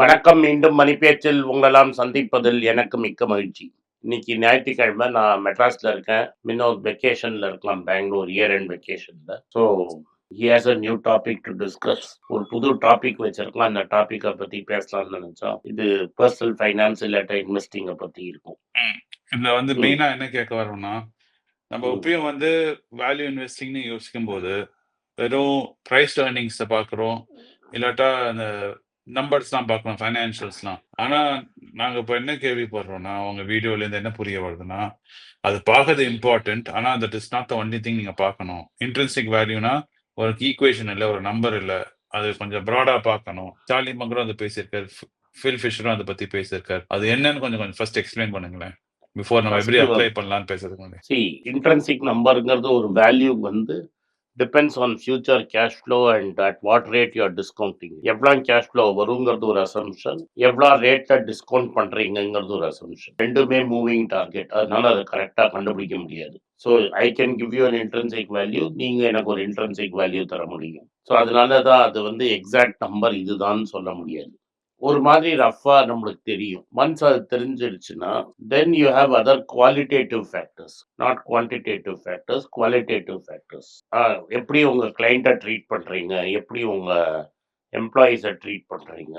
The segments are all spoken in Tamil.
வணக்கம் மீண்டும் மணிப்பேச்சில் உங்களெல்லாம் சந்திப்பதில் எனக்கு மிக்க மகிழ்ச்சி. இன்னைக்கு ஞாயிற்றுக்கிழமை நான் மெட்ராஸ்ல இருக்கேன். வினோத் வெக்கேஷன்ல இருக்கலாம் Bangalore year end வெக்கேஷன்ல so he has a new topic to discuss ஒரு புது டாபிக் வச்சிருக்கலாம். அந்த டாபிக்கை பத்தி பேசலாம்னு நினைச்சோம். இது பர்சனல் ஃபைனான்ஸ் இல்லாட்ட இன்வெஸ்டிங்கை பத்தி இருக்கும். இதுல வந்து ம். மெயினா என்ன கேட்க வரோம்னா நம்ம ம். எப்பயும் வந்து வேல்யூ இன்வெஸ்டிங்னு யோசிக்கும் போது வெறும் ப்ரைஸ் ஏர்னிங்ஸை பார்க்குறோம் இல்லாட்டா அந்த நம்பர்ஸ்லாம் பார்க்கணும் ஃபைனான்ஷியல்ஸ்லாம் ஆனா நாங்க இப்போ என்ன கேள்விப்படுறோம்னா உங்க வீடியோல இருந்து என்ன புரிய வருதுன்னா அது பார்க்கறது இம்பார்ட்டன்ட் ஆனா that is not the only thing நீங்க பார்க்கணும். இன்ட்ரென்சிக் வேல்யூனா ஒரு ஈக்குவேஷன் இல்லை ஒரு நம்பர் இல்லை அது கொஞ்சம் ப்ராடா பார்க்கணும். சார்லி மங்கரும் அதை பேசியிருக்காரு ஃபில் ஃபிஷரும் அதை பத்தி பேசியிருக்காரு. அது என்னன்னு கொஞ்சம் கொஞ்சம் ஃபர்ஸ்ட் எக்ஸ்பிளைன் பண்ணுங்களேன் பிஃபோர் நம்ம எப்படி அப்ளை பண்ணலாம்னு பேசுறதுக்கு முன்னாடி. இன்ட்ரென்சிக் நம்பருங்கிறது ஒரு வேல்யூ வந்து depends on future cash flow and at what rate you are discounting எவ்வளோ கேஷ் ஃப்ளோ வருங்கிறது ஒரு அசம்ஷன் எவ்வளோ ரேட்டில் டிஸ்கவுண்ட் பண்ணுறீங்கிறது ஒரு அசம்ஷன் ரெண்டுமே மூவிங் டார்கெட் அதனால அதை கரெக்டாக கண்டுபிடிக்க முடியாது. So I can give you an intrinsic value நீங்கள் எனக்கு ஒரு இன்ட்ரன்சிக் வேல்யூ தர முடியும். ஸோ அதனால தான் அது வந்து எக்ஸாக்ட் நம்பர் இதுதான் சொல்ல முடியாது. ஒரு மாதிரி ரஃபா நம்மளுக்கு தெரியும். ஒன்ஸ் அது தெரிஞ்சிருச்சுன்னா then you have other qualitative factors not quantitative factors qualitative factors எப்படி உங்க கிளைண்ட்டை ட்ரீட் பண்றீங்க? எப்படி உங்க எம்ப்ளாயீஸை ட்ரீட் பண்றீங்க?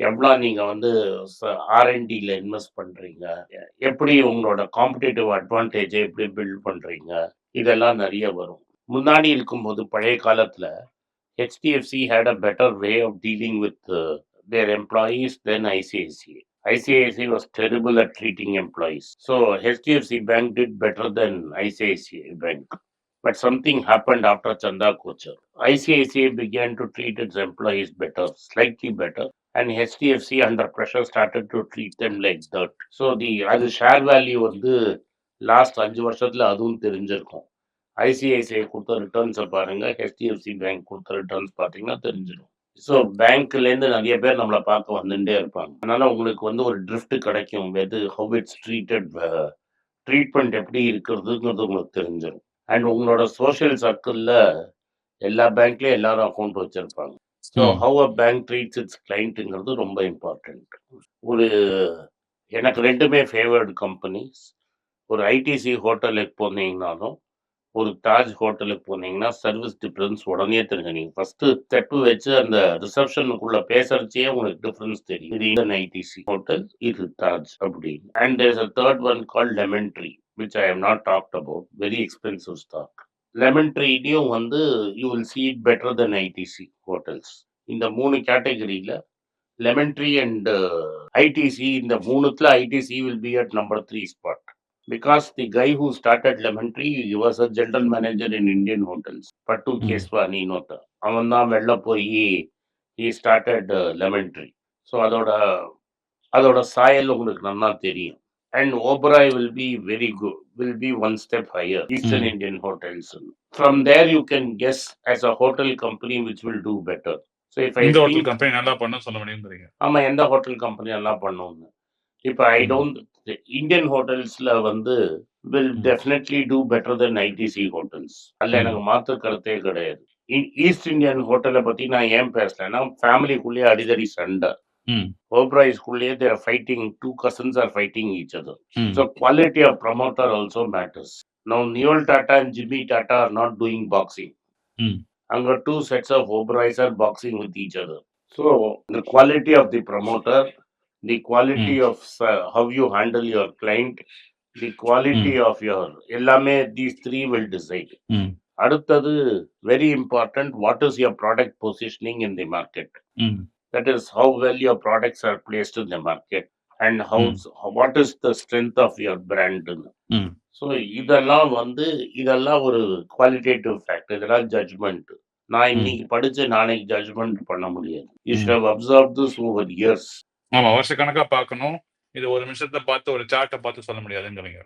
எவ்வளோ நீங்கள் வந்து ஆர்என்டியில் இன்வெஸ்ட் பண்ணுறீங்க எப்படி உங்களோட காம்படேட்டிவ் அட்வான்டேஜை எப்படி பில்ட் பண்ணுறீங்க இதெல்லாம் நிறைய வரும். முன்னாடி இருக்கும்போது பழைய காலத்தில் HDFC had a better way of dealing with their employees than ICICI. ICICI was terrible at treating employees. So HDFC Bank did better than ICICI Bank. But something happened after Chanda Kochar. ICICI began to treat its employees better, slightly better. And HDFC under pressure started to treat them like dirt. So the அது ஷேர் வேல்யூ வந்து லாஸ்ட் அஞ்சு வருஷத்துல அதுவும் தெரிஞ்சிருக்கும் ஐசிஐசிஐ கொடுத்த ரிட்டர்ன்ஸை பாருங்க ஹெச்டிஎஃப்சி பேங்க் கொடுத்த ரிட்டர்ன்ஸ் பார்த்தீங்கன்னா தெரிஞ்சிடும் ஸோ பேங்க்லேருந்து நிறைய பேர் நம்மளை பார்க்க வந்துட்டே இருப்பாங்க. அதனால உங்களுக்கு வந்து ஒரு ட்ரிஃப்ட் கிடைக்கும். எது ஹவ் இட்ஸ் ட்ரீட்டட் ட்ரீட்மெண்ட் எப்படி இருக்கிறதுங்கிறது உங்களுக்கு தெரிஞ்சிடும் அண்ட் உங்களோட சோஷியல் சர்க்கிளில் எல்லா பேங்க்லேயும் எல்லாரும் அக்கௌண்ட் வச்சுருப்பாங்க. So. How a bank treats its கிளைண்ட்டுங்கிறது ரொம்ப இம்பார்ட்டண்ட் ஒரு எனக்கு ரெண்டுமே ஃபேவர்டு கம்பெனிஸ் ஒரு ஐடிசி ஹோட்டலுக்கு போனீங்கனாலும் ஒரு தாஜ் ஹோட்டலுக்கு போனீங்கன்னா சர்வீஸ் டிஃப்ரென்ஸ் உடனே தெரிஞ்சு நீங்கள் ஃபர்ஸ்ட் ஸ்டெப்பு வச்சு அந்த ரிசப்ஷனுக்குள்ள பேசுறச்சே உங்களுக்கு டிஃப்ரென்ஸ் தெரியும். இது இந்தியன் ஐடிசி ஹோட்டல் இது தாஜ் அப்படின்னு. And there's a third one call Lemon Tree which I have not talked about very expensive stock Lemon ட்ரீலையும் வந்து you will see it better than ITC hotels இந்த மூணு கேட்டகரியில் லெமன் ட்ரீ அண்ட் ஐடிசி இந்த மூணுத்துல ITC will be at number three spot because the guy who started lemon tree he was a general manager in indian hotels. Patu Mm. Keswani நோத்த அவன் தான் வெளில போய் started uh, lemon tree so அதோட அதோட சாயல் உங்களுக்கு நல்லா தெரியும். And Oberoi will be very good will be one step higher Eastern. Indian hotels from there you can guess as a hotel company which will do better. So இந்த think ஹோட்டல் கம்பெனி நல்லா பண்ணும் சொல்ல முடியுங்கிறீங்க ஆமா எந்த ஹோட்டல் கம்பெனி எல்லாம் பண்ணுவோங்க இப்போ ஐ ம். டோன்ட் இந்தியன் ஹோட்டல்ஸ்ல வந்து வில் ம். Definitely do better than ITC hotels அதில் ம். எனக்கு மாற்று கருத்தே கிடையாது ஈஸ்ட் இந்தியன் ஹோட்டலை பத்தி நான் ஏன் பேசலைன்னா ஃபேமிலிக்குள்ளேயே அடிதடி சண்டை ம். ஓப்ராய்ஸ்குள்ளேயே there fighting two cousins are fighting each other ம். So quality of promoter also matters no Noel Tata and Jimmy Tata are not doing boxing ம். அங்க two sets of Oberois are boxing with each other so the quality of the promoter the quality ம். of uh, how you handle your client the quality ம். of your எல்லாமே these three will decide ம். அடுத்தது very important what is your product positioning in the market ம். that is how well your products are placed in the market and how ம். what is the strength of your brand ம். ஸோ இதெல்லாம் வந்து இதெல்லாம் ஒரு குவாலிட்டேட்டிவ் ஃபேக்டர் இதெல்லாம் ஜட்ஜ்மெண்ட் நான். இன்னைக்கு படிச்சு நாளைக்கு ஜட்ஜ்மெண்ட் பண்ண முடியாது you have observe this over years ஆமா வருஷ கணக்கா பார்க்கணும் இது ஒரு நிமிஷத்தை பார்த்து ஒரு சார்ட்டை பார்த்து சொல்ல முடியாதுங்கிறீங்க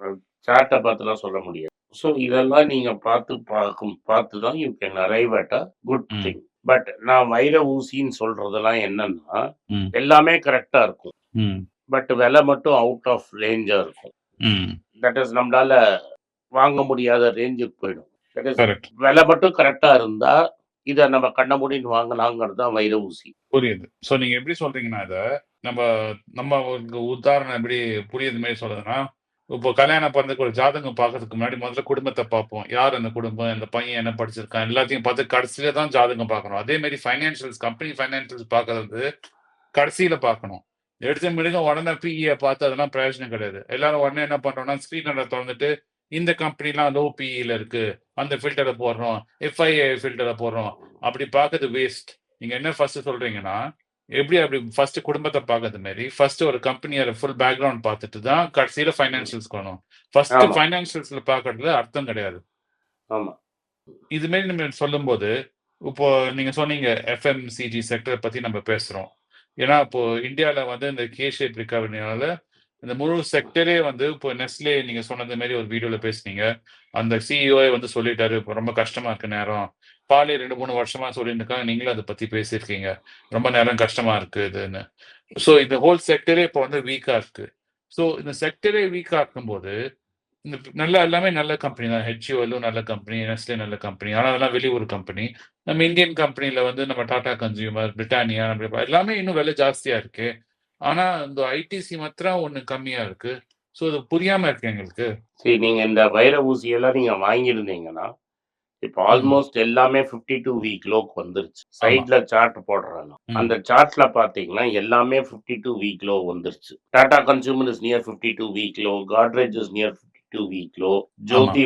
சார்ட்டை பார்த்துலாம் சொல்ல முடியாது ஸோ இதெல்லாம் நீங்க பார்த்து பார்க்கும் பார்த்து தான் you can arrive at a good. Thing but நான் வைர ஊசின்னு சொல்றதெல்லாம் என்னன்னா. எல்லாமே கரெக்டா இருக்கும். பட் விலை மட்டும் அவுட் ஆஃப் ரேஞ்சா இருக்கும். தட் இஸ் நம்மளால வாங்க முடியாத ரேஞ்சுக்கு போயிடும் தட் இஸ் விலை மட்டும் கரெக்டா இருந்தா இத நம்ம கண்ண மூடின்னு வாங்கலாங்கிறது தான் வைர ஊசி. புரியுது. ஸோ நீங்க எப்படி சொல்றீங்கன்னா இத, நம்ம நம்ம உதாரணம் எப்படி புரியுது மாரி சொல்றதுன்னா, இப்போ கல்யாணம் பண்றதுக்கு ஒரு ஜாதகம் பார்க்கறதுக்கு முன்னாடி முதல்ல குடும்பத்தை பார்ப்போம். யார் அந்த குடும்பம்? அந்த பையன் என்ன படிச்சிருக்கான்? எல்லாத்தையும் பார்த்து கடைசியில தான் ஜாதகம் பார்க்கணும். அதே மாதிரி ஃபைனான்ஷியல்ஸ் கம்பெனி ஃபைனான்சியல்ஸ் பார்க்கறது கடைசியில பார்க்கணும். எடுத்த மிடுங்க உடனே பிஇயை பார்த்து அதெல்லாம் பிரயோஜனம் கிடையாது. எல்லாரும் உடனே என்ன பண்றோம்னா, ஸ்கிரீனர திறந்துட்டு இந்த கம்பெனிலாம் லோ பிஇல இருக்கு. அந்த ஃபில்டரை போடுறோம். எஃப்ஐஏ ஃபில்டரை போடுறோம். அப்படி பார்க்கறது வேஸ்ட். நீங்க என்ன ஃபர்ஸ்ட் சொல்றீங்கன்னா, எப்படி அப்படி ஃபர்ஸ்ட் குடும்பத்த பார்க்கறது மாரி, ஃபர்ஸ்ட் ஒரு கம்பெனியோட ஃபுல் பேக்கிரவுண்ட் பார்த்துட்டு தான் கடைசியில ஃபைனான்ஷியல்ஸ்க்கு வரணும். ஃபர்ஸ்ட் ஆமா. ஃபைனான்ஷியல்ஸ்ல பார்க்கறதுல அர்த்தம் கிடையாது. ஆமா. இது மாரி நம்ம சொல்லும்போது, இப்போ நீங்க சொன்னீங்க எஃப்எம்சிஜி செக்டர பத்தி நம்ம பேசுறோம். ஏன்னா, இப்போ இந்தியால வந்து இந்த கே ஷேப் ரிகவரினால இந்த முழு செக்டரே வந்து இப்போ நெஸ்லே நீங்க சொன்னது மாதிரி ஒரு வீடியோல பேசுனீங்க. அந்த சிஇஓவே வந்து சொல்லிட்டாரு. இப்போ ரொம்ப கஷ்டமா இருக்கு நேரம். பாலே 2, 3 வருஷமா சொல்லிட்டு இருக்காங்க. நீங்களும் அதை பத்தி பேசியிருக்கீங்க. ரொம்ப நேரம் கஷ்டமா இருக்கு இதுன்னு. ஸோ இந்த ஹோல் செக்டரே இப்போ வந்து வீக்கா இருக்கு. ஸோ இந்த செக்டரே வீக்கா இருக்கும்போது, இந்த நல்ல எல்லாமே நல்ல கம்பெனி தான். ஹெச்யூஎல்லும் நல்ல கம்பெனி, நெஸ்லே நல்ல கம்பெனி. ஆனா அதெல்லாம் வெளியூர் கம்பெனி. நம்ம இந்தியன் கம்பெனில வந்து நம்ம டாடா கன்சியூமர், பிரிட்டானியா நம்ம எல்லாமே இன்னும் விலை ஜாஸ்தியா இருக்கு. ஆனா இந்த ஐடிசி மாத்திரம் ஒண்ணு கம்மியா இருக்கு. ஸோ இது புரியாம இருக்கு எங்களுக்கு. சரி நீங்க இந்த வைர ஊசியெல்லாம் நீங்க வாங்கியிருந்தீங்கன்னா, இப்ப. ஆல்மோஸ்ட் எல்லாமே 52 வீக் லோக்கு வந்துருச்சு. சைட்ல சார்ட். ம். அந்த சார்ட்ல பார்த்தீங்கன்னா, எல்லாமே 52 வீக் லோ வந்துருச்சு. Tata Consumer is near 52 week low. Godrej is near 52 week low. Jyothi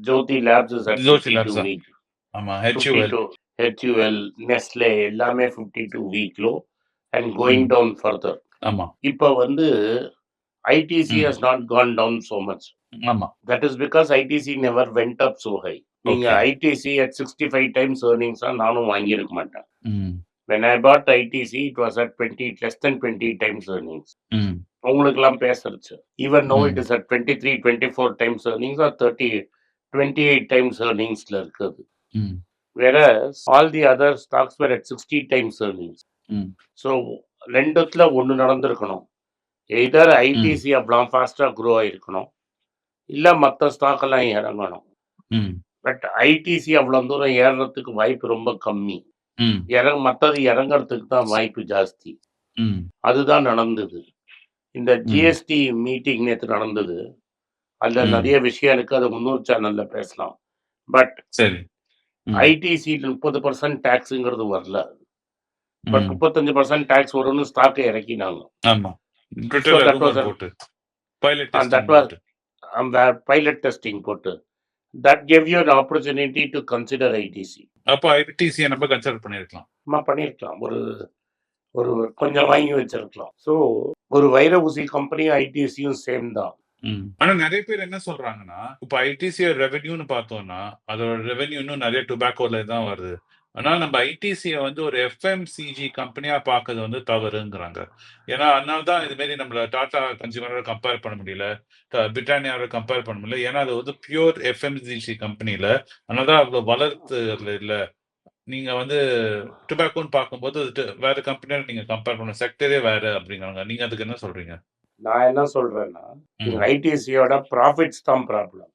Jyothi Labs is at Jyothi 52 labs. Week ஆமா. ஹெச்யூஎல். 52 ஹெச்யூஎல், நெஸ்லே எல்லாமே 52 week low and going. Down further. ஆமா. இப்ப வந்து ITC. Has not gone down so much. ஆமா. That is because ITC never went up so high. நீங்க. ITC at 65 times earnings ஆ நானும் வாங்கியிருக்க மாட்டேன். ம். When I bought ITC, it was at 20 less than 20 times earnings. ம். உங்களுக்கெல்லாம் பேசுறச்சு. Even now it ம். is at 23, 24 times earnings or 30, 28 times earningsல இருக்குது. ம். Whereas all the other stocks were at 60 times earnings. ரெண்டுத்துல ஒண்ணு நடந்திருக்கணும். எய்தர். ஐடிசி அவ்வளோ ஃபாஸ்டா க்ரோ ஆயிருக்கணும். இல்ல மத்த ஸ்டாக் எல்லாம் இறங்கணும். பட் ஐடிசி அவ்வளோ தூரம் ஏறுறதுக்கு வாய்ப்பு ரொம்ப கம்மி. ம். இறங் மத்தது இறங்கறதுக்கு தான் வாய்ப்பு ஜாஸ்தி. அதுதான் நடந்தது. இந்த. ஜிஎஸ்டி மீட்டிங் நேத்து நடந்தது. அதுல. நெறைய விஷயம் இருக்கு. அத முன்னூறு சேனல்ல பேசலாம். பட். ஐடிசி 30% டாக்ஸ்ங்கிறது வரல. பட் ம். 35% டாக்ஸ் வரும்னு ஸ்டாக்க இறக்கினாங்க. ஆமா. அந்த பைலட் டெஸ்டிங் போட்டு. Gave you an opportunity to consider ITC. அப்ப ஐடிசிய நம்ம கன்சிடர் பண்ணியிருக்கலாம். நம்ம பண்ணியிருக்கலாம். ஒரு ஒரு கொஞ்சம் வாங்கி வச்சிருக்கலாம். ஸோ ஒரு வைர ஊசி கம்பெனியும் ஐடிசியும் சேம் தான். ஆனா நெறைய பேர் என்ன சொல்றாங்கன்னா, இப்ப ஐடிசி ரெவென்யூன்னு பார்த்தோம்னா, அதோட ரெவென்யூ இன்னும் நெறைய டொபாக்கோல தான் வருது. ஆனா நம்ம ஐடிசிய வந்து ஒரு எஃப்எம்சிஜி கம்பெனியா பார்க்கறது வந்து தவறுங்கிறாங்க. ஏன்னா அதனால தான் இது மாரி நம்மள டாடா கன்சியூமரோட கம்பேர் பண்ண முடியல. பிரிட்டானியாவோட கம்பேர் பண்ண முடியல. ஏன்னா அது வந்து பியூர் எஃப்எம்சிஜி கம்பெனில. அதனால தான் அவ்வளோ வளர்த்து இல்ல. நீங்க வந்து டொபாக்கோன்னு பார்க்கும்போது வேற கம்பெனியோட நீங்க கம்பேர் பண்ண செக்டரே வேற அப்படிங்கிறாங்க. நீங்க அதுக்கு என்ன சொல்றீங்க? நான் என்ன சொல்றேன்னா, ம். ஐடிசியோட ப்ராஃபிட்ஸ் தான் ப்ராப்ளம்.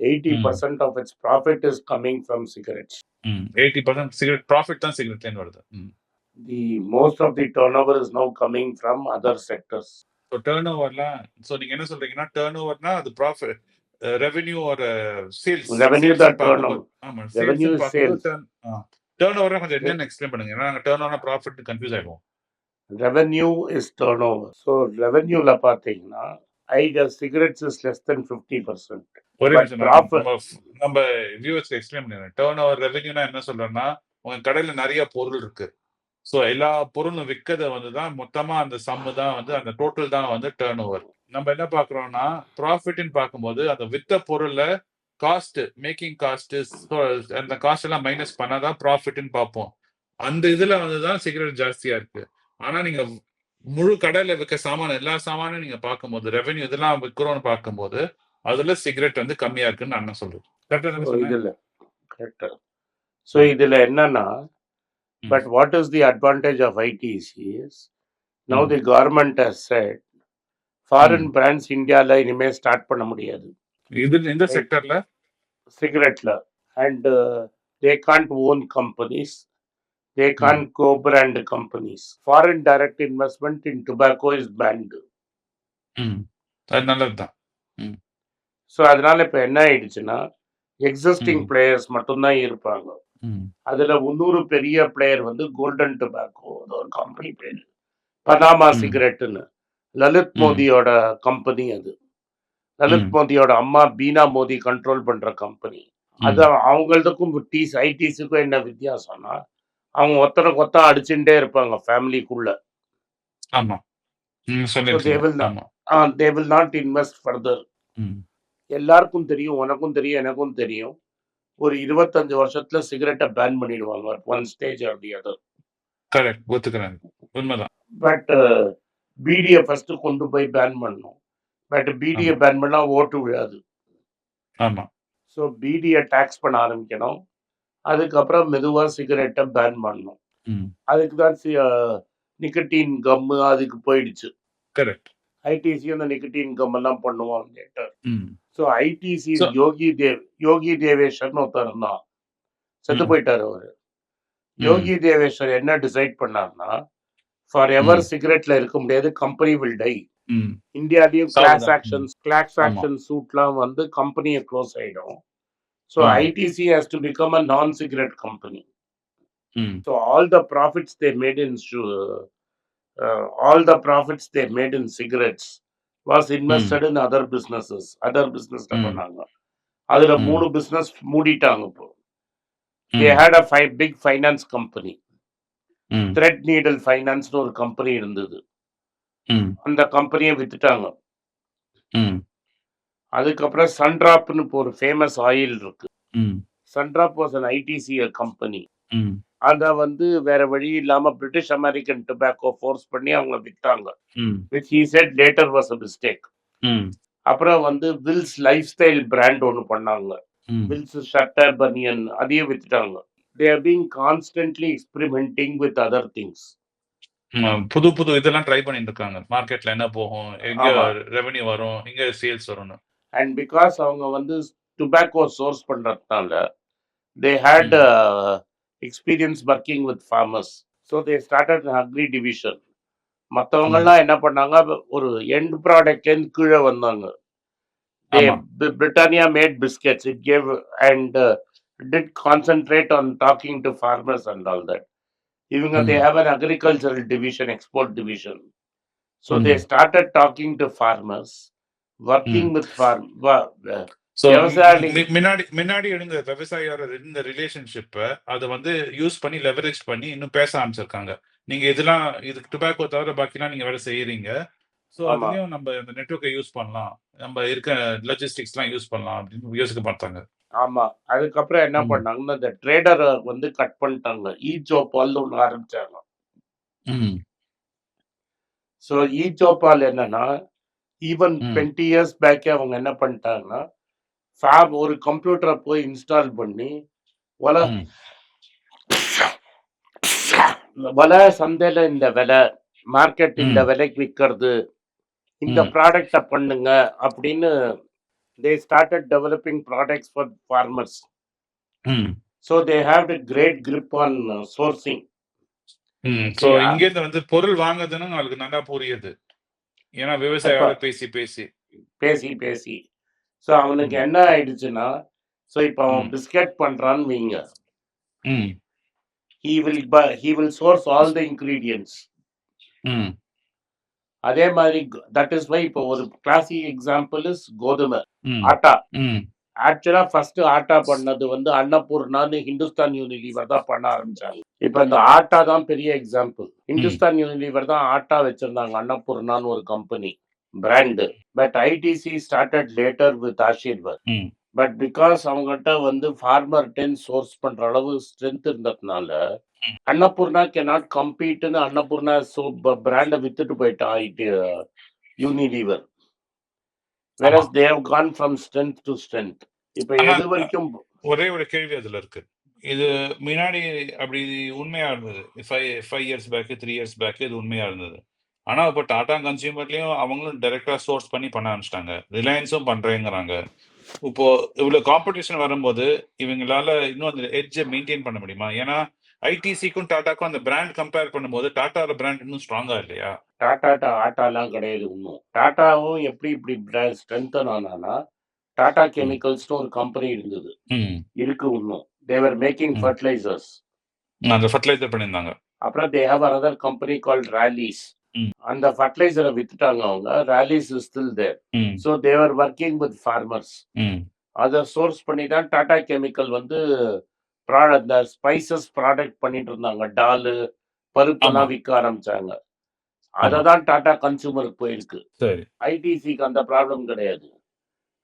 ம். 80% of its profit is coming from cigarettes. ம். 80% சிகரெட் ப்ராஃபிட் தான் சிகரெட்லேருந்து வருது. The most of the turnover is now coming from other sectors. So டர்ன் ஓவர்லாம் ஸோ நீங்க என்ன சொல்றீங்கன்னா, டர்ன் ஓவர்னா அது ப்ராஃபிட் ரெவென்யூ ஒரு சேல்ஸ் ரெவென்யூ தான் டர்ன் ஓவர். ஆமா. Revenue sales. டர்ன். டர்ன் ஓவர்னா கொஞ்சம் என்னன்னு எக்ஸ்பிளைன் பண்ணுங்க. ஏன்னா நாங்க டர்ன் ஓவர்னா ப்ராஃபிட் கன்ஃப்யூஸ் ஆயிடுவோம். Revenue is turnover. ஸோ ரெவென்யூல பார்த்தீங்கன்னா, ஐகர் சிகரெட்ஸ் இஸ் லெஸ் தென் 50%. ஒரே பட் நிமிஷம் நான் ப்ராஃபிட் நம்ம வியூவர்ஸ்க்கு எக்ஸ்பிளைன் பண்ணிடுறேன். டர்ன் ஓவர் ரெவென்யூனா என்ன சொல்றேன்னா, உங்க கடையில நெறைய பொருள் இருக்கு. ஸோ எல்லா பொருளும் விற்கத வந்து தான் மொத்தமா அந்த சம்மு தான் வந்து அந்த டோட்டல் தான் வந்து டர்ன் ஓவர். நம்ம என்ன பார்க்குறோம்னா, ப்ராஃபிட்ன்னு பார்க்கும்போது அந்த வித்த பொருள்ல காஸ்ட் மேக்கிங் காஸ்ட் அந்த காஸ்ட் எல்லாம் மைனஸ் பண்ணா தான் ப்ராஃபிட்ன்னு பார்ப்போம். அந்த இதுல வந்து தான் சிகரெட் ஜாஸ்தியா இருக்கு. ஆனா நீங்க முழு கடையில விற்க சாமான் எல்லா சாமானும் நீங்க பார்க்கும்போது ரெவென்யூ இதெல்லாம் விற்கிறோம்னு பார்க்கும்போது, அதுல சிகரெட் வந்து கம்மியா இருக்குன்னு நான் என்ன சொல்றேன். இதுல. ஸோ இதுல என்னன்னா. But what is the advantage of ITC is, now. The government has said, foreign. Brands இந்தியால இனிமே ஸ்டார்ட் பண்ண முடியாது. இது ரைட். செக்டர்ல? சிகரெட்ல. And They can't own companies. They ம். can't co-brand companies. Foreign direct investment in tobacco is banned. அது நல்லதுதான். ஸோ அதனால இப்ப என்ன ஆயிடுச்சுன்னா, எக்ஸிஸ்டிங் ம். பிளேயர்ஸ் மட்டும் தான் இருப்பாங்க. அதுல இன்னொரு பெரிய பிளேயர் வந்து கோல்டன் டொபாக்கோ ஒரு கம்பெனி பேரு. பனாமா ம். சிகரெட்ன்னு. லலித் ம். மோதியோட கம்பெனி அது. லலித் ம். மோதியோட அம்மா பீனா மோதி கண்ட்ரோல் பண்ற கம்பெனி. அது ம். அவங்களுதுக்கும் டீஸ் ஐடிஸுக்கும் என்ன வித்தியாசம்னா, அவங்க ஒருத்தருக்கு ஒருத்தன் அடிச்சுட்டே இருப்பாங்க ஃபேமிலிக்குள்ள. ஆமா. They. Will not invest further. எல்லாருக்கும் தெரியும். உனக்கும் தெரியும். எனக்கும் தெரியும். ஒரு 25 வருஷத்துல சிகரெட்ட பேன் பண்ணிடுவாங்க. One stage or the other. Correct. ஒத்துக்கிறேன். உண்மதான். பட் பீடிய ஃபர்ஸ்ட் கொண்டு போய் பேன் பண்ணணும். பட் பீடிய. பேன் பண்ணா ஓட்டு விழாது. ஆமா. ஸோ பீடிய டாக்ஸ் பண்ண ஆரம்பிக்கணும். அதுக்கப்புறம் மெதுவா சிகரெட்ட பேன் பண்ணணும். ம். அதுக்கு தான் நிக்கோட்டின் கம்மு அதுக்கு போயிடுச்சு. கரெக்ட். ஐடிசி அந்த நிக்கோட்டின் கம் எல்லாம் பண்ணுவான் லேட்டர். ம். ஸோ ஐடிசி யோகி தேவ் யோகி தேவேஷ்வர்ன்னு ஒருத்தர் இருந்தான். செத்து. போயிட்டாரு அவரு. யோகி தேவேஷ்வர் என்ன டிசைட் பண்ணார்னா, ஃபார் எவர். சிகரெட்ல இருக்க முடியாது. Company will die. இந்தியாலயும் class. Actions class. Action சூட்லாம் வந்து கம்பெனிய க்ளோஸ் ஆயிடும். So. ITC has to become a non cigarette company. So all the profits they made in all the profits they made in cigarettes was. Invested in other businesses. Other பிசினஸ்ல ம். பண்ணாங்க. அதுல ம். 3 பிசினஸ் மூடிட்டாங்க இப்போ. They. Had a fi big finance company. Threadneedle ஃபைனான்ஸ்னு ஒரு கம்பெனி இருந்தது. ம். அந்த கம்பெனிய வித்துட்டாங்க. அதுக்கப்புறம் சன்ட்ராப்ன்னு இப்போ ஒரு ஃபேமஸ் ஆயில் இருக்கு. Sundrop was an ITC company. அத வந்து வேற வழி இல்லாம பிரிட்டிஷ் அமெரிக்கன் டொபாக்கோ ஃபோர்ஸ் பண்ணி அவங்க வித்தாங்க. Which he said later was a mistake. அப்புறம் வந்து வில்ஸ் லைஃப் ஸ்டைல் பிராண்ட் ஒண்ணு பண்ணாங்க. வில்ஸ் ஷர்ட்டர், பனியன் அதையும் வித்துட்டாங்க. They are being constantly experimenting with other things. புது புது இதெல்லாம் ட்ரை பண்ணிட்டு இருக்காங்க. மார்க்கெட்ல என்ன போகும்? எங்க. ரெவென்யூ வரும்? எங்க சேல்ஸ் வரும்னு. அண்ட் பிகாஸ் அவங்க வந்து டொபாக்கோ சோர்ஸ் பண்றதுனால, they had experience working with farmers. So they started an agri division. ம். மத்தவங்கலாம் என்ன பண்ணாங்க, ஒரு எண்ட் ப்ராடக்ட்லேருந்து கீழ வந்தாங்க. Britannia made biscuits. It gave and did concentrate on talking to farmers and all that. இவங்க they. Have an agricultural division, export division. So they ம். Started talking to farmers, working ம். வித் ஃபார்ம் மின்னாடி மின்னாடி இருந்த விவசாயியோட இருந்த ரிலேஷன்ஷிப்ப அத வந்து யூஸ் பண்ணி லெவரேஜ் பண்ணி இன்னும் பேச ஆரம்பிச்சிருக்காங்க. நீங்க இதெல்லாம் இதுக்கு டொபாக்கோ தவிர பாக்கிலாம் நீங்க வேலை செய்றீங்க. ஸோ ஆமா. அதுலயும் நம்ம இந்த நெட்வொர்க்க யூஸ் பண்ணலாம். நம்ம இருக்க லாஜிஸ்டிக்ஸ்லாம் யூஸ் பண்ணலாம் அப்படின்னு யோசிக்க மாட்டாங்க. ஆமா. அதுக்கப்புறம் என்ன. பண்ணாங்கன்னா, இந்த ட்ரேடர வந்து கட் பண்ணிட்டாங்க. ஈச்சோப்பால்னு ஒண்ணு ஆரம்பிச்சாங்க. ம். ஸோ ஈச்சோப்பால் என்னன்னா, ஈவன். 20 இயர்ஸ் பேக்கே அவங்க என்ன பண்ணிட்டாங்கன்னா, ஃபேப் ஒரு கம்ப்யூட்டர போய் இன்ஸ்டால் பண்ணி, ம். வல சந்தையில இந்த விலை, மார்க்கெட் இந்த. விலைக்கு விக்கிறது. இந்த ம். ப்ராடக்ட்ட பண்ணுங்க அப்படின்னு they started developing products for farmers. So they have a great grip on sourcing. So இங்கேருந்து வந்து பொருள் வாங்குறதுன்னு அவங்களுக்கு நல்லா புரியுது. ஏன்னா விவசாயியோட பேசி பேசி. பேசி, பேசி. ஸோ அவனுக்கு. என்ன ஆயிடுச்சுன்னா, ஸோ இப்ப அவன். பிஸ்கட் பண்றான்னு வைங்க. He will he will source all the ingredients. ம். அதே மாதிரி தட் இஸ் வை இப்போ ஒரு கிளாசிக் எக்ஸாம்பிள் இஸ் கோதுமை. ஆட்டா. ம். ஆக்சுவலா ஃபர்ஸ்ட் ஆட்டா பண்ணது வந்து அன்னபூர்ணான்னு ஹிந்துஸ்தான் யூனிலீவர் தான் பண்ண ஆரம்பிச்சாங்க. இப்ப இந்த ஆட்டா தான் பெரிய எக்ஸாம்பிள். ஹிந்துஸ்தான் யூனிலீவர் தான் ஆட்டா வச்சிருந்தாங்க. அன்னபூர்ணான்னு ஒரு company, brand. But ITC started later with Aashirvaad. But because அவங்ககிட்ட வந்து ஃபார்மர்ட்டேருந்து சோர்ஸ் பண்ற அளவு ஸ்ட்ரென்த் இருந்ததுனால. அன்னபூர்ணா கேனாட் கம்பீட்ன்னு அன்னபூர்ணா சோ பிராண்ட வித்துட்டு போயிட்டான் ID Unilever. Whereas they have gone from strength to strength. இப்ப எது வரைக்கும் ஒரே ஒரு கேள்வி அதுல இருக்கு. இது முன்னாடி அப்படி உண்மையா இருந்தது. 5 5 இயர்ஸ் பேக், 3 இயர்ஸ் பேக் இது உண்மையா இருந்தது. ஆனா இப்ப டாடா கன்சியூமர்லயும் அவங்களும் டைரக்ட்டா சோர்ஸ் பண்ணி பண்ண ஆரம்பிச்சுட்டாங்க. ரிலையன்ஸும் பண்றேங்கிறாங்க. இப்போ இவ்வளோ காம்படிஷன் வரும்போது இவங்களால இன்னும் அந்த எட்ஜை மெயின்டைன் பண்ண முடியுமா ஏன்னா ஐடிசிக்கும் டாடாக்கும் அந்த பிராண்ட் கம்பேர் பண்ணும்போது டாட்டாவோட பிராண்ட் இன்னும் ஸ்ட்ராங்கா இல்லையா? டாடா டா- ஆட்டாலாம் கிடையாது இன்னும். டாட்டாவும் எப்படி இப்படி ஸ்ட்ரென்தன் ஆனானா டாடா கெமிக்கல்ஸ்னு ஒரு கம்பெனி இருந்தது. இருக்கு இன்னும். They were making. ஃபர்டிலைசர்ஸ் அந்த ஃபர்டிலைசர் பண்ணியிருந்தாங்க. அப்புறம் they have another company call Rallis. அந்த ஃபர்டிலைசரை வித்துட்டாங்க அவங்க. Rallis is still there so they're working with farmers அதை சோர்ஸ் பண்ணி தான் டாடா கெமிக்கல் வந்து ப்ராடக்ட் இந்த ஸ்பைசஸ் ப்ராடக்ட் பண்ணிட்டு இருந்தாங்க டாலு பருப்பெல்லாம். விற்க ஆரம்பிச்சாங்க. அதை தான் டாடா கன்சூமருக்கு போயிருக்கு. சரி. ஐடிசிக்கு அந்த ப்ராப்ளம் கிடையாது.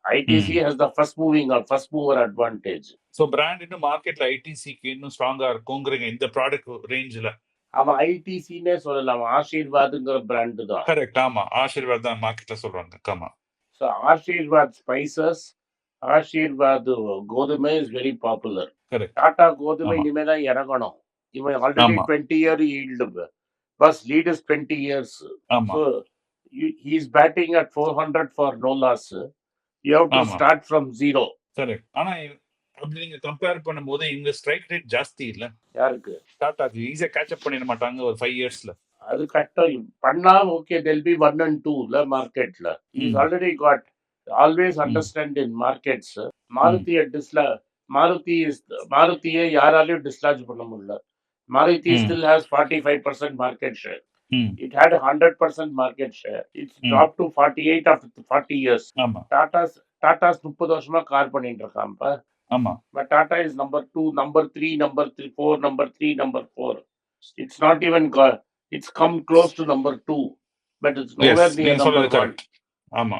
ITC has the first moving first mover advantage so brand இன்னும் மார்க்கெட்ல ஐடிசிக்கு இன்னும் ஸ்ட்ராங்கா இருக்குங்கிறீங்க இந்த ப்ராடக்ட் ரேஞ்சில் அவன் ஐடிசின்னே சொல்லலாம். ஆசீர்வாதுங்கிற பிராண்டு தான். கரெக்ட் ஆமா ஆசீர்வாத் தான் மார்க்கெட்ல சொல்றாங்க. ஆமா. ஸோ ஆசீர்வாத் ஸ்பைசஸ் ஆசீர்வாத் கோதுமை is very popular correct Tata கோதுமை. இனிமே தான் இறங்கணும். இவன் already. Twenty year yield bus lead is twenty years ஆமா. So he's batting at four hundred for no loss you have to. Start from zero correct ஆனா அப்படி நீங்க கம்பேர் பண்ணும்போது இங்க ஸ்ட்ரைக் ரேட் ஜாஸ்தி இல்ல. யாருக்கு? டாடாக்கு ஈஸியா கேட்ச் பண்ணிட மாட்டாங்க ஒரு ஃபைவ் இயர்ஸ்ல அது கரெக்டாக பண்ணா okay they'll be one and டூல மார்க்கெட்ல is. Already got always. Understand in markets மாருதிய டிஸ்ல மாருதி is மாருதியை யாராலையும் டிஸ்லாஜ் பண்ண முடியல. Maruti. Still has forty five percent market share it had hundred percent market share it's hmm. Drop to forty eight after forty years Tata's Tata's முப்பது வருஷமா கார் பண்ணிட்டு இருக்கான்ப்ப ஆமா. But Tata is number two, number three, number three, four, number three, number four. It's not even got, it's come close to number two, but it's is nowhere near நீங்க number சொல்றது one. கரெக்ட் ஆமா.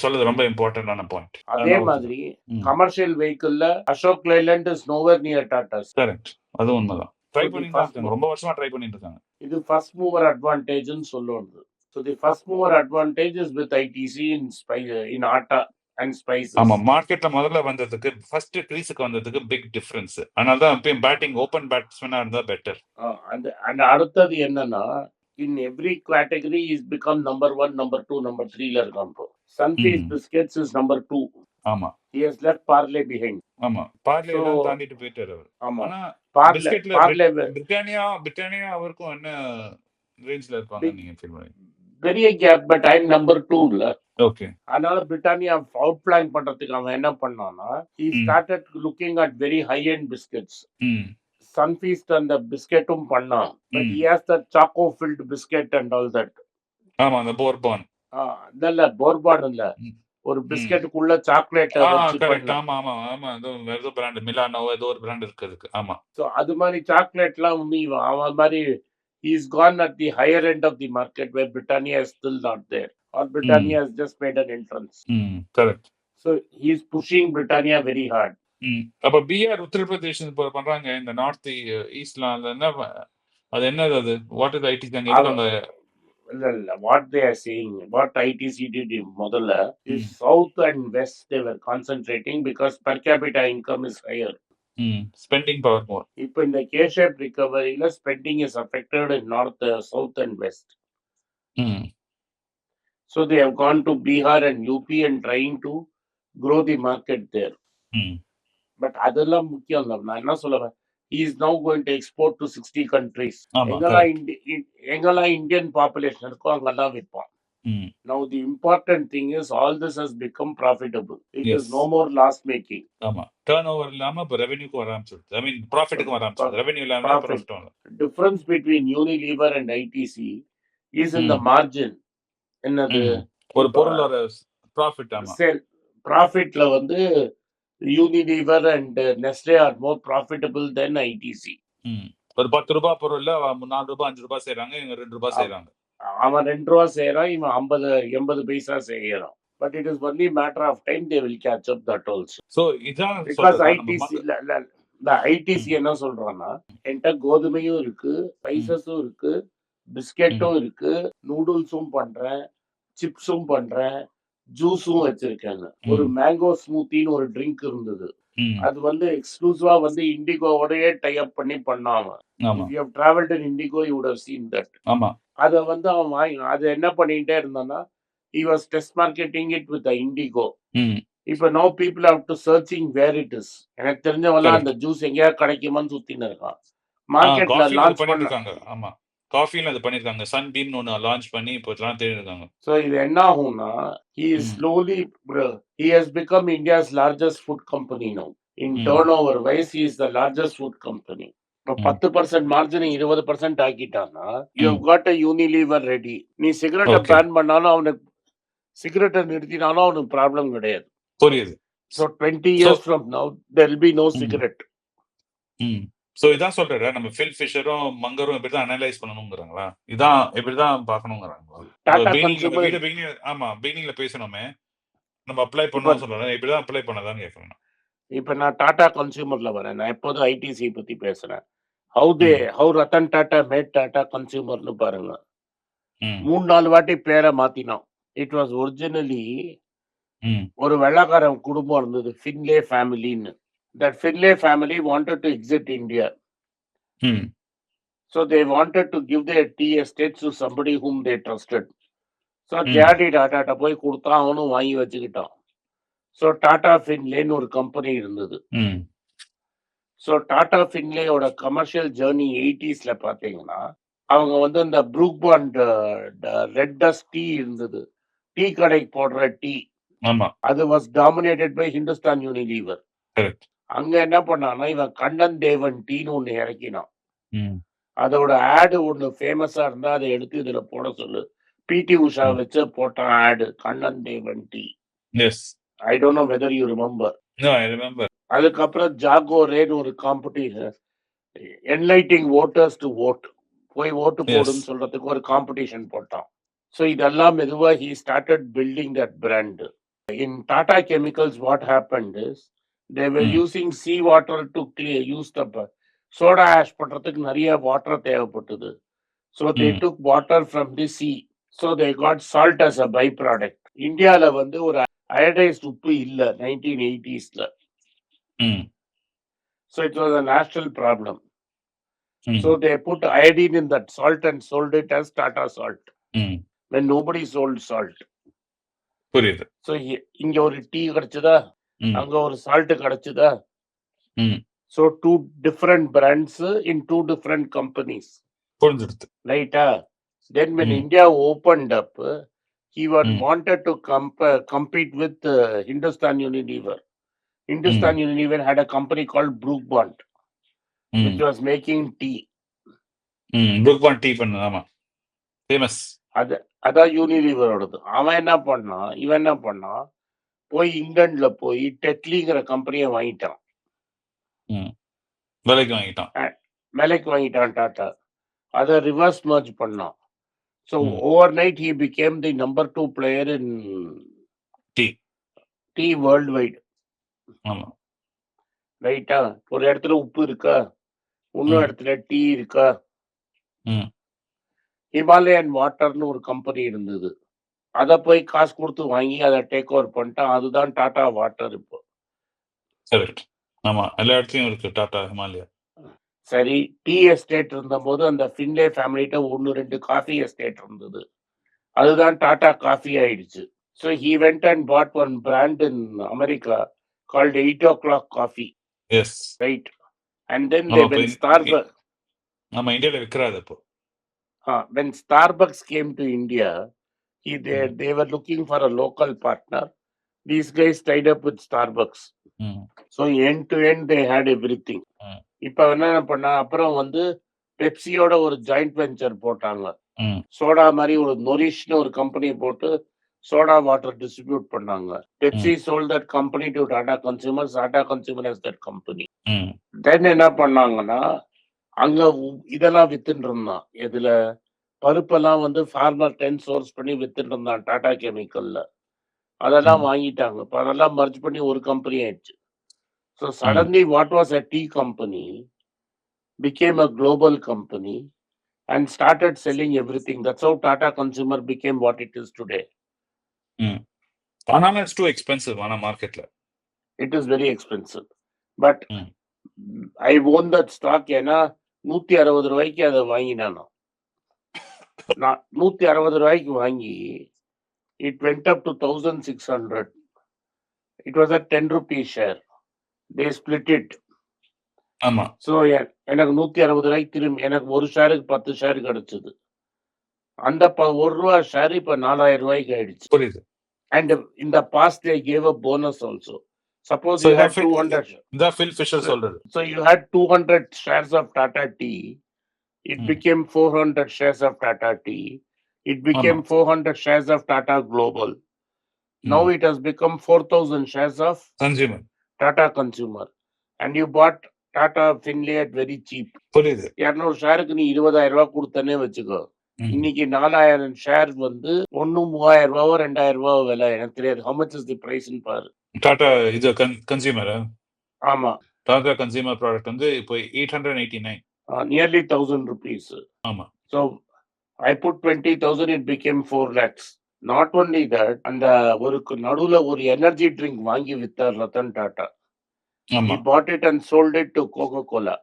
சொல்றது ரொம்ப இம்பார்ட்டன்டான பாயிண்ட் அதே மாதிரி commercial வெஹிக்கிள்ல Ashok Leyland is nowhere near Tata's correct அது உண்மைதான். ட்ரை பண்ணிட்டு ரொம்ப வருஷமா ட்ரை பண்ணிட்டு இருக்காங்க. இது ஃபர்ஸ்ட் மூவர் அட்வான்டேஜ்னு சொல்லுவது so the first mover advantage is with ITC in spy in atta and spices ஆமா மார்க்கெட்ல முதல்ல வந்ததுக்கு ஃபர்ஸ்ட் கிரீஸுக்கு வந்ததுக்கு பிக் டிஃபரன்ஸ் அதனால தான் எப்பயும் பேட்டிங் ஓப்பன் பேட்ஸ்மேனா இருந்தா பெட்டர் அந்த அடுத்தது என்னன்னா in every category is become number one number two number த்ரீல இருக்கான் இப்போ Sunfeast. Biscuits is number two ஆமா. He has left Parle behind. ஆமா. பார்லே தாண்டிட்டு போயிட்டாரு அவர். ஆமா. பிஸ்கெட்ல Parle பிரிட்டானியா பிரிட்டானியா அவருக்கும் என்ன ரேஞ்ச்ல இருப்பாங்க நீங்க ஃபீல் பண்ணி? பெரிய கேப் பட் ஐம் நம்பர் டூல ஓகே அதனால பிரிட்டானியா அவுட் பிளான் பண்றதுக்கு அவன் என்ன பண்ணான்னா he hmm. started looking at very high end biscuits Sunfeast அந்த பிஸ்கெட்டும் பண்ணான். But he has that choco filled biscuit and all that ஆமா அந்த போர்பான் இல்ல போர்பான் இல்ல. ஒரு பிஸ்கெட்டுக்குள்ள சாக்லேட் ஆமா ஆமா ஆமா. ஏதோ பிராண்ட் மிலானோ ஏதோ ஒரு பிராண்ட் இருக்கு அதுக்கு. ஆமா. ஸோ அது மாதிரி சாக்லேட்லாம் இவன் அவன் மாதிரி he's gone at the higher end of the market where Britannia is still not there. Or Britannia has just made an entrance. Hmm correct So he's pushing Britannia very hard. ம் அப்ப பிஆர் உத்தரப்பிரதேஷ் பண்றாங்க இந்த நார்த் ஈஸ்ட்லாம் அது என்ன அது என்னது அது? வாட் இஸ் ஐடி இல்ல, இல்ல, are saying, what ITC did in முதல்ல is Hmm. south and west they were concentrating because per capita income is higher. Hmm spending power more இப்போ இந்த K-shaped recovery spending is affected in north, uh, south and west. ம் So they have gone to Bihar and UP and trying to grow the market there. Hmm but அதெல்லாம் முக்கியம் இல்லை நான் என்ன சொல்லுவேன் is now going to export to sixty countries எங்கெல்லாம் எங்கெல்லாம் இந்தியன் பாப்புலேஷன் இருக்கோ அங்கெல்லாம் விற்பான் now the important thing is all this has become profitable it. Is no more loss making ஆமா. டர்ன் ஓவர் இல்லாம இப்போ ரெவென்யூக்கு வர ஆரம்பிச்சிருது ஐ மீன் ப்ராஃபிட்டுக்கு வர ஆரம்பிச்சிருது ரெவென்யூ இல்லாம Profit. Profit difference between Unilever and ITC is in the. Margin என்னது. ஒரு பொருளோட ப்ராஃபிட் ஆமா. சேல் ப்ராஃபிட்ல வந்து Unilever and Nestle are more profitable than ITC. ஒரு பத்து ரூபாய் பொருள்ல அவ நாலு ரூபாய் அஞ்சு ரூபாய் செய்றாங்க இவங்க ரெண்டு ரூபாய் ஆமா. செய்றாங்க. அவன் ரெண்டு ரூபா செய்யறான் இவன் ஐம்பது எண்பது பைசா செய்யறான் but it is only matter of time they will catch up that also so இதான் பிகாஸ் ஐடிசி இந்த ஐடிசி என்ன சொல்றான்னா என்கிட்ட கோதுமையும் இருக்கு ஸ்பைசஸும் இருக்கு பிஸ்கெட்டும் இருக்கு நூடுல்ஸும் பண்றேன் சிப்ஸும் பண்றேன் ஜூஸும் வச்சிருக்காங்க. ஒரு. மேங்கோ ஸ்மூத்தின்னு ஒரு ட்ரிங்க் இருந்தது. அது வந்து எக்ஸ்க்ளூசிவா வந்து இண்டிகோவோடயே டை அப் பண்ணி பண்ணாம travelled in IndiGo you have seen that ஆமா. அதை வந்து அவன் வாங்கி அதை என்ன பண்ணிட்டே இருந்தான்னா he was test marketing it with the indigo. ம். இப்ப no people have to searching where it is எனக்கு தெரிஞ்சவெல்லாம். அந்த ஜூஸ் எங்கேயாவது கிடைக்குமான்னு சுத்தின்னு இருக்கான். மார்க்கெட்ல லான்ச் பண்ணிட்டு பண்ண இருக்காங்க. ஆமா. காஃபில அது பண்ணியிருக்காங்க. சன்பீம்னு ஒண்ணு லான்ச் பண்ணி இப்போ எல்லாம் தேடிட்டு இருக்காங்க. ஸோ இது என்ன ஆகும்னா he is. Slowly he has become India's largest food company no in. Turnover wise is the largest food company இப்போ. பத்து பர்சன்ட் மார்ஜின் இருபது percent ஆக்கிட்டான்னா you. Got a Unilever ready நீ சிகரெட்டை. பேன் பண்ணாலும் அவனுக்கு சிகரெட்டை நிறுத்தினாலும் அவனுக்கு ப்ராப்ளம் கிடையாது புரியுது. So twenty years from now there be no. Cigarette. So இதான் சொல்றேன் நம்ம ஃபில் ஃபிஷரும் மங்கரும் இப்படி தான் அனலைஸ் பண்ணணுங்கிறாங்களா? இதான் இப்படி தான் பார்க்கணுங்கிறாங்களா ஆமா பிகினிங்ல பேசணுமே. நம்ம அப்ளை இப்போ பண்ணணும் சொல்றேன் இப்படி தான் அப்ளை பண்ணதான்னு கேட்கறேன் இப்போ நான் டாடா கன்சூமர்ல வரேன். நான் எப்போதும் ஐடிசி பத்தி பேசுறேன். How they. How Ratan Tata made Tata கன்சூமர்னு பாருங்க. மூணு நாலு வாட்டி பேரை மாத்தினோம். It was originally. ஒரு வெள்ளக்காரன் குடும்பம் இருந்தது ஃபின்லே ஃபேமிலின்னு that Finlay family wanted to exit India hmm. So they wanted to give their tea estates to somebody whom they trusted so. JD டாட்டாட்ட போய் கொடுத்தா அவனும் வாங்கி வச்சுக்கிட்டான். ஸோ டாடா ஃபின்லேன்னு ஒரு கம்பெனி இருந்தது. ஸோ டாடா ஃபின்லேயோட கமர்ஷியல் ஜேர்னி எயிட்டிஸ்ல பார்த்தீங்கன்னா அவங்க வந்து இந்த Brooke Bond red dust tea இருந்தது. டீ கடைக்கு போடுற டீ. அது was dominated by Hindustan Unilever அங்க என்ன பண்ணான்னா இவன் கண்ணன் தேவன் டீன்னு ஒன்று இறக்கினான். அதோட ஆடு ஒன்று ஃபேமஸா இருந்தா அதை எடுத்து இதுல போட சொல்லு. பிடி உஷா. வச்சு போட்டான் ஆடு Kannan Devan tea. I don't know whether you remember no I remember அதுக்கப்புறம் ஜாகோரேன்னு ஒரு competition enlightening voters to vote போய் ஓட்டு போடுன்னு சொல்றதுக்கு ஒரு காம்படிஷன் போட்டான். ஸோ இதெல்லாம் மெதுவா he started building that brand in Tata chemicals what happened is they were. Using sea water to clear use the soda ash பண்றதுக்கு நிறைய வாட்டர் தேவைப்பட்டது so they. Took water from the sea so they got salt as a by product இந்தியாவில் வந்து ஒரு அயடைஸ்ட் உப்பு இல்லை nineteen எயிட்டிஸ்ல. So it was a national problem they put iodine in that salt and sold it as Tata salt ம். when nobody sold salt. புரியுது So இ- இங்க ஒரு டீ கிடைச்சதா. அங்க ஒரு சால்ட் கிடைச்சதா. So two different brands in two different companies. புரிஞ்சிடுது Right? ah? Then when ம். India opened up, he was ம். wanted to comp- compete with uh, Hindustan Unilever. Hindustan ம். Unilever had a company called Brook Bond, ம். which was making tea. Hmm. Brooke Bond tea பண்ணது ஆமா ஃபேமஸ் அது அதான் யூனிலிவரோடது அவன் என்ன பண்ணான் இவன் என்ன பண்ணான் போய் இங்கிலாந்துல போய் டெட்லிங்கிற கம்பெனியை வாங்கிட்டான். விலைக்கு வாங்கிட்டான். விலைக்கு வாங்கிட்டான் டாட்டா. அதை ரிவர்ஸ் மர்ஜ் பண்ணான். So. Overnight he became the number two player in tea tea worldwide ஆமா ரைட்டா ஒரு இடத்துல உப்பு இருக்கா? இன்னொரு. இடத்துல டீ இருக்கா? ம். ஹிமாலயன் வாட்டர்னு ஒரு கம்பெனி இருந்தது. அதை போய் காசு கொடுத்து வாங்கி அதை டேக் ஓவர் பண்ணிட்டான் அதுதான் டாடா வாட்டர் இப்போ. கரெக்ட் ஆமா எல்லா இடத்துலயும் இருக்கு டாடா ஹிமாலயா. சரி டீ எஸ்டேட் இருந்தபோது அந்த ஃபின்லே ஃபேமிலிட்ட ஒன்று ரெண்டு காஃபி எஸ்டேட் இருந்தது. அதுதான் டாடா காஃபி ஆயிடுச்சு. So he went and bought one brand in America called eight o'clock coffee yes right and then they when Starbuck நம்ம இந்தியால விற்கிறாது இப்போ when Starbucks came to India he they, ம். they were looking for a local partner. These guys tied up with starbucks. So end to end they had everything. ம். இப்ப என்ன பண்ணா அப்புறம் வந்து பெப்சியோட ஒரு ஜாயிண்ட் வெஞ்சர் போட்டாங்க. சோடா மாதிரி ஒரு நொரிஷ்னு ஒரு கம்பெனி போட்டு சோடா வாட்டர் டிஸ்ட்ரிபியூட் பண்ணாங்க. Pepsi sold that company to Tata consumer Tata consumer has that company. Then என்ன பண்ணாங்கன்னா அங்க இதெல்லாம் வித்துட்டு இருந்தான். இதுல பருப்பெல்லாம் வந்து ஃபார்மர் டென் சோர்ஸ் பண்ணி வித்துட்டு இருந்தான் டாடா கெமிக்கல்ல அதெல்லாம். வாங்கிட்டாங்க இப்போ அதெல்லாம் மர்ஜ் பண்ணி ஒரு கம்பெனி ஆயிடுச்சு so suddenly what was a tea company became a global company and started selling everything. That's how Tata Consumer became what it is today. ஆனாலும் இட்ஸ் டூ எக்ஸ்பென்சிவ் ஆனா மார்க்கெட்ல is very expensive. But Mm. I own that stock ஏன்னா நூத்தி அறுபது ரூபாய்க்கு அதை வாங்கினானோ நான் நூத்தி அறுபது ரூபாய்க்கு வாங்கி it went up to thousand six hundred It was a 10 rupee share. They split it. ஆமா. ஸோ எனக்கு நூத்தி அறுபது ரூபாய்க்கு திரும்பி எனக்கு ஒரு ஷேருக்கு பத்து ஷேர் கிடைச்சது அந்த ஒரு ரூபா ஷேர் இப்ப நாலாயிரம் ரூபாய்க்கு ஆயிடுச்சு புரியுது. அண்ட் இந்த past they gave a bonus also suppose you had Phil two hundred இதான் ஃபில் ஃபிஷர் சொல்றது. So you had two hundred shares of Tata tea hmm. Became four hundred shares of Tata tea it became ஆமா. Four hundred shares of Tata global now hmm. It has become four thousand shares of consumer. Tata consumer and you bought Tata Finlay at very cheap புரியுது. இரநூறு ஷேருக்கு நீ இருபதாயிரம் ரூபாய் கொடுத்தனே வச்சுக்கோ. இன்னைக்கு நாலாயிரம் ஷேர் வந்து ஒன்னு மூவாயிரம் ரூபாவோ ரெண்டாயிரம் ரூபாவோ விலை எனக்கு தெரியாது how much is தி பிரைஸ்னு பாரு டாடா இது கன் கன்சியூமர் ஆமா டாடா கன்சியூமர் ப்ராடக்ட் வந்து இப்போ 889 nearly thousand rupees. So I put twenty thousand it became four lakhs not only that அந்த ஒரு நடுவுல ஒரு எனர்ஜி ட்ரிங்க் வாங்கி வித்தார் ரத்தன் டாடா ஆமா. he bought it and sold it to Coca Cola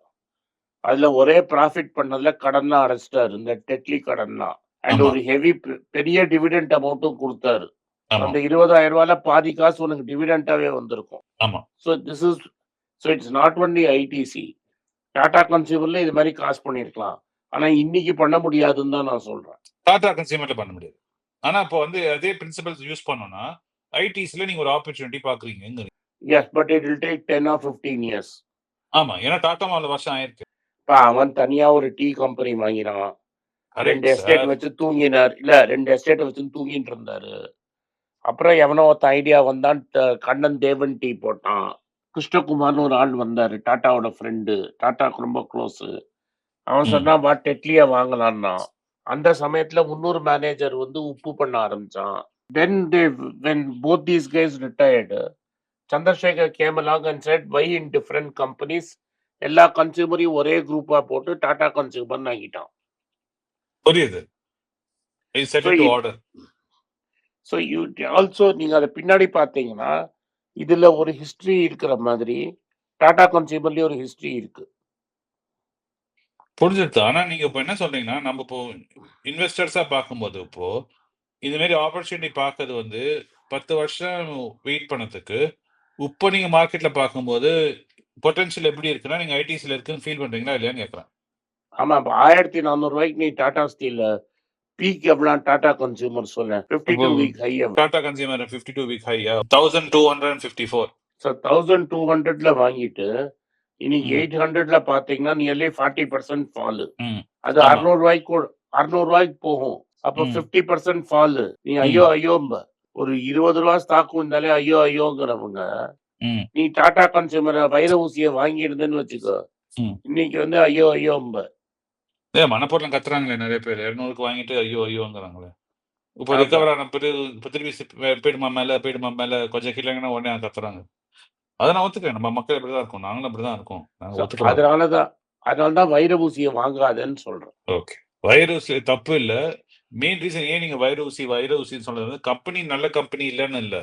அதுல ஒரே ப்ராஃபிட் பண்ணதுல கடன் தான் அடைச்சிட்டாரு இந்த டெட்லி கடன் தான் அண்ட். ஒரு ஹெவி பெரிய டிவிடெண்ட் அமௌண்ட்டும் கொடுத்தாரு. அந்த இருபதாயிரம் ரூபாயில பாதி காசு உனக்கு டிவிடெண்டாவே வந்திருக்கும். So this is so it's not only ITC Tata கன்சியூமர்ல இது மாதிரி காசு பண்ணிருக்கலாம் ஆனா இன்னைக்கு பண்ண முடியாதுன்னு தான் நான் சொல்றேன் டாடா கன்சியூமர்ல பண்ண முடியாது. ஆனா இப்போ வந்து அதே பிரின்சிபல்ஸ் யூஸ் பண்ணோம்னா ஐடிஸ்ல நீங்க ஒரு ஆப்பர்ச்சுனிட்டி பாக்குறீங்க. Yes but it will take ten or fifteen years ஆமா. ஏன்னா டாடா அவ்வளவு வருஷம் ஆயிருக்கு. இப்போ அவன் தனியா ஒரு டீ கம்பெனி வாங்கினான் ரெண்டு எஸ்டேட். வச்சு தூங்கினார் இல்ல ரெண்டு எஸ்டேட் வச்சு தூங்கிட்டு இருந்தாரு அப்புறம் எவனோ ஒருத்த ஐடியா வந்தான் கண்ணன் தேவன் டீ போட்டான் கிருஷ்ணகுமார்னு ஒரு ஆள் வந்தாரு டாட்டாவோட ஃப்ரெண்டு டாட்டாக்கு ரொம்ப க்ளோஸ் அவன். சொன்னா வா டெட்லியா வாங்கலான்னா அந்த சமயத்துல முன்னூறு மேனேஜர் வந்து உப்பு பண்ண ஆரம்பிச்சான் then they when both these guys retired Chandrasekhar came along and set why in different companies எல்லா கன்சியூமரையும் ஒரே குரூப்பா போட்டு டாடா கன்சியூமர் ஆகிட்டான் புரியுது. So to order. So you also நீங்க அதை பின்னாடி பார்த்தீங்கன்னா இதுல ஒரு ஹிஸ்டரி இருக்கிற மாதிரி டாடா கன்சியூமர்லயும் ஒரு ஹிஸ்டரி இருக்கு புரிஞ்சிருது. ஆனா நீங்க இப்போ என்ன சொல்றீங்கன்னா, நம்ம இப்போ இன்வெஸ்டர்ஸா பார்க்கும்போது இப்போ இது மாதிரி ஆப்பர்ச்சுனிட்டி பார்க்கறது வந்து 10 வருஷம் வெயிட் பண்ணதுக்கு, இப்போ நீங்க மார்க்கெட்ல பார்க்கும்போது பொட்டன்ஷியல் எப்படி இருக்குன்னா, நீங்க ஐடிசில இருக்குன்னு ஃபீல் பண்றீங்களா இல்லையான்னு கேட்கிறேன். ஆமா இப்போ ஆயிரத்தி நானூறு ரூபாய்க்கு நீ டாடா ஸ்டீல் பீக் எவ்வளோ டாடா கன்சியூமர் ஃபிஃப்டி இப்போ two week high Tata consumer 52 week ஹையா 1254 ஸோ தௌசண்ட் டூ ஹண்ட்ரட்ல வாங்கிட்டு இன்னைக்கு. எயிட் ஹண்ட்ரட்ல பாத்தீங்கன்னா நியர்லி ஃபார்ட்டி பர்சன்ட் ஃபாலு. அது. அறுநூறு ரூபாய்க்கு அறுநூறு ரூபாய்க்கு போகும் அப்போ ம். ஃபிஃப்டி பர்சன்ட் ஃபாலு நீ. ஐயோ ஐயோம்ப ஒரு இருபது ரூபா ஸ்டாக் இருந்தாலே ஐயோ ஐயோங்கிறவங்க. நீ டாடா கன்சியூமர் வைர ஊசியை வாங்கிடுதுன்னு வச்சுக்கோ. இன்னைக்கு வந்து ஐயோ ஐயோம்ப ஏ மனப்பொருளம் கத்துறாங்களே நிறைய பேர் 200க்கு வாங்கிட்டு ஐயோ ஐயோங்கிறாங்களே. இப்போ. ரிகவர் ஆன பிறகு இப்போ திருப்பி போயிடுமா மேல போயிடுமா மேல கொஞ்சம் கீழங்கன்னா உடனே கத்துறாங்க. அதை நான் ஒத்துக்கிறேன். நம்ம மக்கள் இப்படிதான் இருக்கோம். நாங்களும் அப்படிதான் இருக்கோம். நாங்க So, ஒத்துக்கலாம். அதனாலதான் அதனாலதான் வைர ஊசியை வாங்காதேன்னு சொல்றேன் ஓகே. வைரஸ் தப்பு இல்ல. மெயின் ரீசன் ஏன் நீங்க வைர ஊசி வைர ஊசின்னு சொல்றது வந்து கம்பெனி நல்ல கம்பெனி இல்லன்னு இல்ல.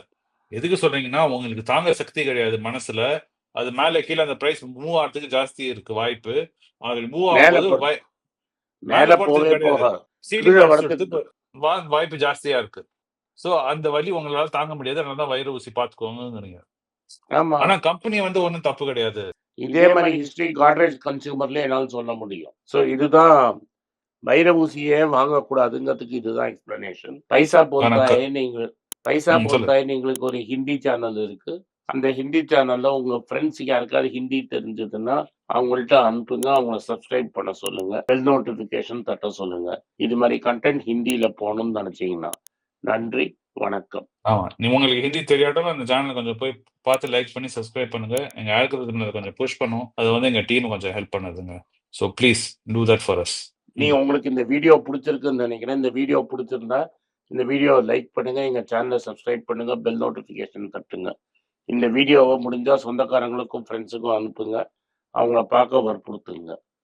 எதுக்கு சொல்றீங்கன்னா, உங்களுக்கு தாங்க சக்தி கிடையாது மனசுல. அது மேல கீழ அந்த பிரைஸ் மூவ் ஆறதுக்கு ஜாஸ்தி இருக்கு வாய்ப்பு. அது மூவ் ஆகும்போது மேல கிடையாது. போகாது வாய்ப்பு ஜாஸ்தியா இருக்கு. சோ அந்த வலி உங்களால தாங்க முடியாது. அதனால தான் வைர ஊசி பார்த்துக்கோங்கங்கிறீங்க. ஆமா ஆனா கம்பெனி வந்து ஒண்ணும் தப்பு கிடையாது. இதே மாதிரி ஹிஸ்டரி காட்ரேஜ் கன்சியூமர்ல என்னால சொல்ல முடியும் ஸோ இதுதான் வைர ஊசியே வாங்கக்கூடாதுங்கிறதுக்கு இதுதான் எக்ஸ்பிளனேஷன் பைசா போல்தாயே நீங்க பைசா. போல்தாயே எங்களுக்கு ஒரு ஹிந்தி சேனல் இருக்கு அந்த ஹிந்தி சேனல்ல உங்க ஃப்ரெண்ட்ஸ் யாருக்காவது ஹிந்தி தெரிஞ்சதுன்னா அவங்கள்ட்ட அனுப்புங்க அவங்கள சப்ஸ்கிரைப் பண்ண சொல்லுங்க பெல் நோட்டிபிகேஷன் தட்ட சொல்லுங்க இது மாதிரி கண்டென்ட் ஹிந்தியில போகணும்னு நினைச்சீங்கன்னா நன்றி வணக்கம் ஆமா. உங்களுக்கு ஹிந்தி தெரியாட்டாலும் அந்த சேனல கொஞ்சம் போய் பார்த்து லைக் பண்ணி சப்ஸ்கிரைப் பண்ணுங்க. எங்க ஆல்கரிதம் அத கொஞ்சம் புஷ் பண்ணும். அது வந்து எங்க டீம் கொஞ்சம் ஹெல்ப் பண்ணுதுங்க. So please do that for us. நீ உங்களுக்கு இந்த வீடியோ பிடிச்சிருக்குன்னு நினைக்கிறேன் இந்த வீடியோ பிடிச்சிருந்தா இந்த வீடியோவை லைக் பண்ணுங்க எங்க சேனலை சப்ஸ்கிரைப் பண்ணுங்க பெல் நோட்டிஃபிகேஷன் தட்டுங்க இந்த வீடியோவை முடிஞ்சா சொந்தக்காரங்களுக்கும் ஃப்ரெண்ட்ஸுக்கும் அனுப்புங்க. அவங்கள பார்க்க வற்புறுத்துங்க.